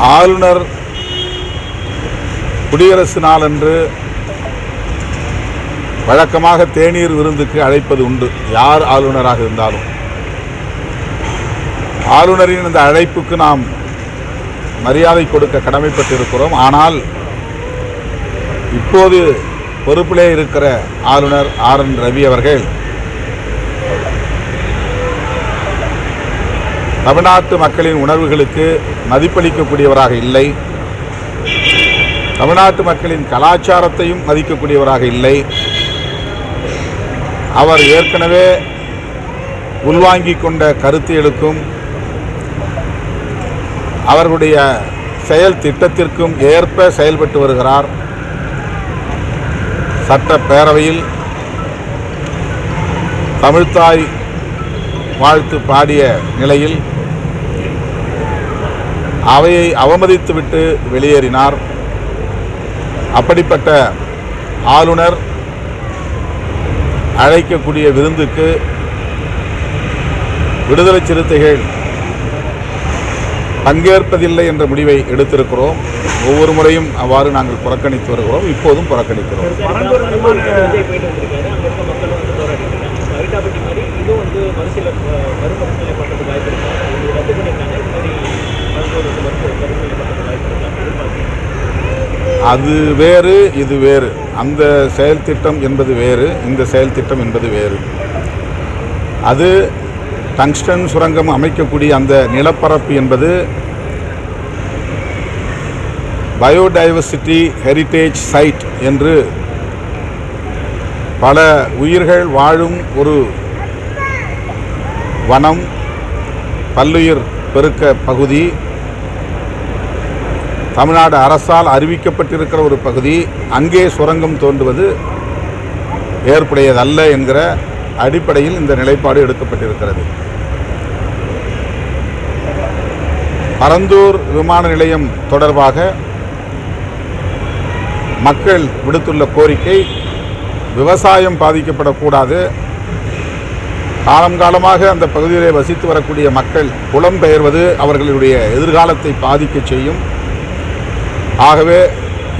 ஆளுநர் குடியரசு நாளன்று வழக்கமாக தேநீர் விருந்துக்கு அழைப்பது உண்டு. யார் ஆளுநராக இருந்தாலும். ஆளுநரின் இந்த அழைப்புக்கு நாம் மரியாதை கொடுக்க கடமைப்பட்டிருக்கிறோம். ஆனால் இப்போது பொறுப்பிலே இருக்கிற ஆளுநர் ஆர் என் ரவி அவர்கள் தமிழ்நாட்டு மக்களின் உணர்வுகளுக்கு மதிப்பளிக்கக்கூடியவராக இல்லை. தமிழ்நாட்டு மக்களின் கலாச்சாரத்தையும் மதிக்கக்கூடியவராக இல்லை. அவர் ஏற்கனவே உள்வாங்கிக் கொண்ட கருத்தியலுக்கும் அவர்களுடைய செயல் திட்டத்திற்கும் ஏற்ப செயல்பட்டு வருகிறார். சட்டப்பேரவையில் தமிழ்த்தாய் வாழ்த்து பாடிய நிலையில் அவையை அவமதித்துவிட்டு வெளியேறினார். அப்படிப்பட்ட ஆளுநர் அழைக்கக்கூடிய விருந்துக்கு விடுதலை சிறுத்தைகள் பங்கேற்பதில்லை என்ற முடிவை எடுத்திருக்கிறோம். ஒவ்வொரு முறையும் அவ்வாறு நாங்கள் புறக்கணித்து வருகிறோம். இப்போதும் புறக்கணிக்கிறோம். வந்து போராடிட்டு இருக்காங்க அரிட்டாபட்டி மாதிரி இதுவும் மறுசீல மறுபரிசீலனை பண்றதுக்கு வாய்ப்பு இருக்கா? இது ரத்து பண்ணியிருக்காங்க. இந்த மாதிரி மருத்துவர்களுக்கு மருத்துவ மறு பண்ணுறது பண்றதுக்கு வாய்ப்பு இருக்கா? எதிர்பார்க்கிறீங்க. அது வேறு இது வேறு. அந்த செயல் திட்டம் என்பது வேறு இந்த செயல் திட்டம் என்பது வேறு. அது டங்ஸ்டன் சுரங்கம் அமைக்கக்கூடிய அந்த நிலப்பரப்பு என்பது பயோடைவர்சிட்டி ஹெரிட்டேஜ் சைட் என்று பல உயிர்கள் வாழும் ஒரு வனம் பல்லுயிர் பெருக்க பகுதி தமிழ்நாடு அரசால் அறிவிக்கப்பட்டிருக்கிற ஒரு பகுதி அங்கே சுரங்கம் தோன்றுவது ஏற்புடையதல்ல என்கிற அடிப்படையில் இந்த நிலைப்பாடு எடுக்கப்பட்டிருக்கிறது. பரந்தூர் விமான நிலையம் தொடர்பாக மக்கள் விடுத்துள்ள கோரிக்கை விவசாயம் பாதிக்கப்படக்கூடாது காலம் காலமாக அந்த பகுதியிலே வசித்து வரக்கூடிய மக்கள் புலம்பெயர்வது அவர்களுடைய எதிர்காலத்தை பாதிக்கச் செய்யும். ஆகவே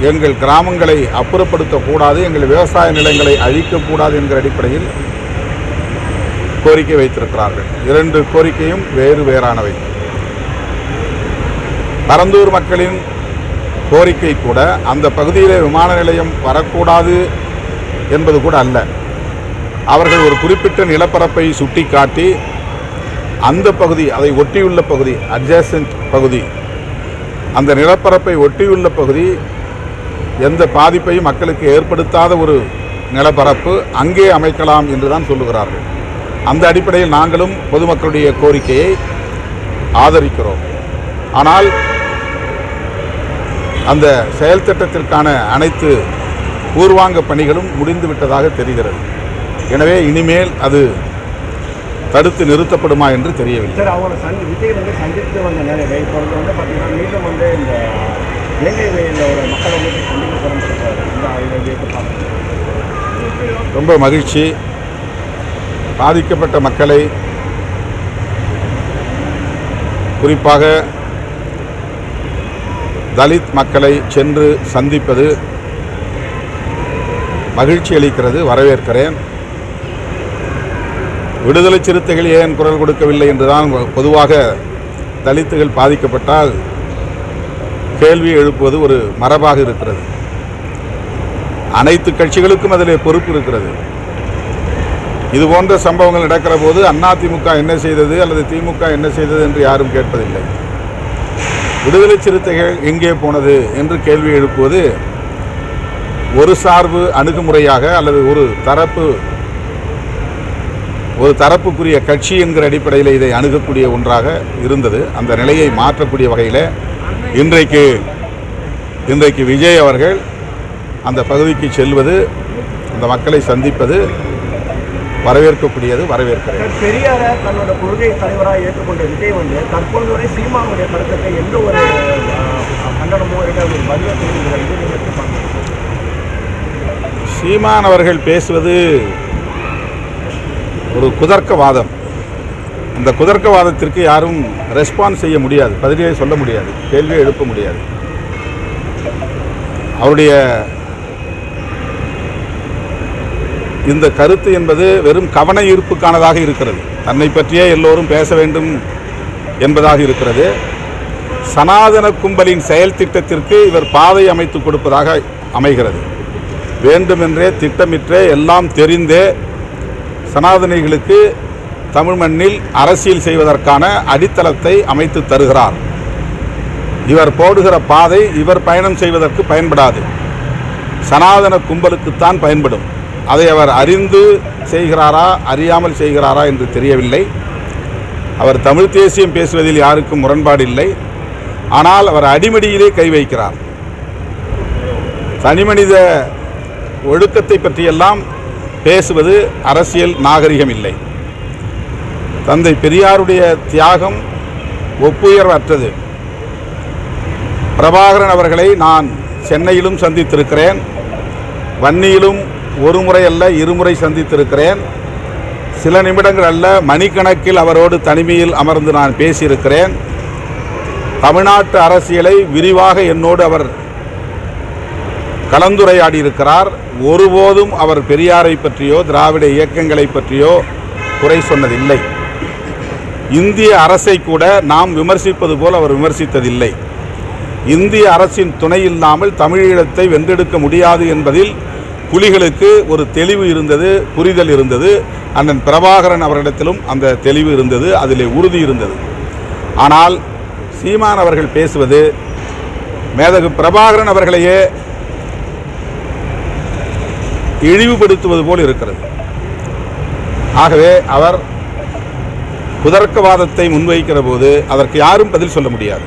எங்கள் கிராமங்களை அப்புறப்படுத்தக்கூடாது எங்கள் விவசாய நிலங்களை அழிக்கக்கூடாது என்கிற அடிப்படையில் கோரிக்கை வைத்திருக்கிறார்கள். இரண்டு கோரிக்கையும் வேறு வேறானவை. பரந்தூர் மக்களின் கோரிக்கை கூட அந்த பகுதியிலே விமான நிலையம் வரக்கூடாது என்பது கூட அல்ல. அவர்கள் ஒரு குறிப்பிட்ட நிலப்பரப்பை சுட்டிக்காட்டி அந்த பகுதி அதை ஒட்டியுள்ள பகுதி அட்ஜசன்ட் பகுதி அந்த நிலப்பரப்பை ஒட்டியுள்ள பகுதி எந்த பாதிப்பையும் மக்களுக்கு ஏற்படுத்தாத ஒரு நிலப்பரப்பு அங்கே அமைக்கலாம் என்று தான் சொல்லுகிறார்கள். அந்த அடிப்படையில் நாங்களும் பொதுமக்களுடைய கோரிக்கையை ஆதரிக்கிறோம். ஆனால் அந்த செயல் திட்டத்திற்கான அனைத்து பூர்வாங்க பணிகளும் முடிந்து விட்டதாக தெரிகிறது. எனவே இனிமேல் அது தடுத்து நிறுத்தப்படுமா என்று தெரியவில்லை. சார் அவங்கள சந்தி விஜய் வந்து சந்தித்து வந்த நிலையில இப்போ வந்து வந்து பார்த்தீங்கன்னா மீண்டும் வந்து இந்த இலங்கை வழியில் ஒரு மக்களை வந்து சந்திக்க போகிறோம்னு சொல்கிறாரு இந்த இதை எப்படி பார்க்குறீங்க ரொம்ப மகிழ்ச்சி. பாதிக்கப்பட்ட மக்களை குறிப்பாக தலித் மக்களை சென்று சந்திப்பது மகிழ்ச்சி அளிக்கிறது. வரவேற்கிறேன். விடுதலை சிறுத்தைகள் ஏன் குரல் கொடுக்கவில்லை என்றுதான் பொதுவாக தலித்துகள் பாதிக்கப்பட்டால் கேள்வி எழுப்புவது ஒரு மரபாக இருக்கிறது. அனைத்து கட்சிகளுக்கும் அதிலே பொறுப்பு இருக்கிறது. இது போன்ற சம்பவங்கள் நடக்கிற போது அதிமுக என்ன செய்தது அல்லது திமுக என்ன செய்தது என்று யாரும் கேட்பதில்லை. விடுதலை சிறுத்தைகள் எங்கே போனது என்று கேள்வி எழுப்புவது ஒரு சார்பு அணுகுமுறையாக அல்லது ஒரு தரப்பு ஒரு தரப்புக்குரிய கட்சி என்கிற அடிப்படையில் இதை அணுகக்கூடிய ஒன்றாக இருந்தது. அந்த நிலையை மாற்றக்கூடிய வகையில் இன்றைக்கு இன்றைக்கு விஜய் அவர்கள் அந்த பகுதிக்கு செல்வது அந்த மக்களை சந்திப்பது வரவேற்கக்கூடியது வரவேற்கிறேன். பெரியாரை தன்னோட கொள்கை தலைவராக ஏற்றுக்கொண்ட விஜய் வந்து தற்போது வரை சீமானுடைய கருத்துக்கு எந்த ஒரு கண்டனமோ சீமான் அவர்கள் பேசுவது ஒரு குதர்க்கவாதம். அந்த குதர்க்கவாதத்திற்கு யாரும் ரெஸ்பான்ஸ் செய்ய முடியாது. பதிலே சொல்ல முடியாது. கேள்வியை எழுப்ப முடியாது. அவருடைய இந்த கருத்து என்பது வெறும் கவன ஈர்ப்புக்கானதாக இருக்கிறது. தன்னை பற்றியே எல்லோரும் பேச வேண்டும் என்பதாக இருக்கிறது. சனாதன கும்பலின் செயல் திட்டத்திற்கு இவர் பாதை அமைத்து கொடுப்பதாக அமைகிறது. வேண்டுமென்றே திட்டமிற்றே எல்லாம் தெரிந்தே சனாதனிகளுக்கு தமிழ் மண்ணில் அரசியல் செய்வதற்கான அடித்தளத்தை அமைத்து தருகிறார். இவர் போடுகிற பாதை இவர் பயணம் செய்வதற்கு பயன்படாது. சனாதன கும்பலுக்குத்தான் பயன்படும். அதை அவர் அறிந்து செய்கிறாரா அறியாமல் செய்கிறாரா என்று தெரியவில்லை. அவர் தமிழ் தேசியம் பேசுவதில் யாருக்கும் முரண்பாடு இல்லை ஆனால் அவர் அடிமடியிலே கை வைக்கிறார். தனிமனித ஒழுக்கத்தை பற்றியெல்லாம் பேசுவது அரசியல் நாகரிகம் இல்லை தந்தை பெரியாருடைய தியாகம் ஒப்புயர்வற்றது. பிரபாகரன் அவர்களை நான் சென்னையிலும் சந்தித்திருக்கிறேன். வன்னியிலும் ஒரு முறை அல்ல இருமுறை சந்தித்திருக்கிறேன். சில நிமிடங்கள் அல்ல மணிக்கணக்கில் அவரோடு தனிமையில் அமர்ந்து நான் பேசியிருக்கிறேன். தமிழ்நாட்டு அரசியலை விரிவாக என்னோடு அவர் கலந்துரையாடி இருக்கிறார் ஒருபோதும் அவர் பெரியாரை பற்றியோ திராவிட இயக்கங்களை பற்றியோ குறை சொன்னதில்லை. இந்திய அரசை கூட நாம் விமர்சிப்பது போல் அவர் விமர்சித்ததில்லை. இந்திய அரசின் துணை இல்லாமல் தமிழீழத்தை வென்றெடுக்க முடியாது என்பதில் புலிகளுக்கு ஒரு தெளிவு இருந்தது புரிதல் இருந்தது. அண்ணன் பிரபாகரன் அவரிடத்திலும் அந்த தெளிவு இருந்தது அதிலே உறுதி இருந்தது. ஆனால் சீமான் அவர்கள் பேசுவது மேதகு பிரபாகரன் அவர்களையே இழிவுபடுத்துவது போல் இருக்கிறது. ஆகவே அவர் குதர்க்கவாதத்தை முன்வைக்கிற போது அதற்கு யாரும் பதில் சொல்ல முடியாது.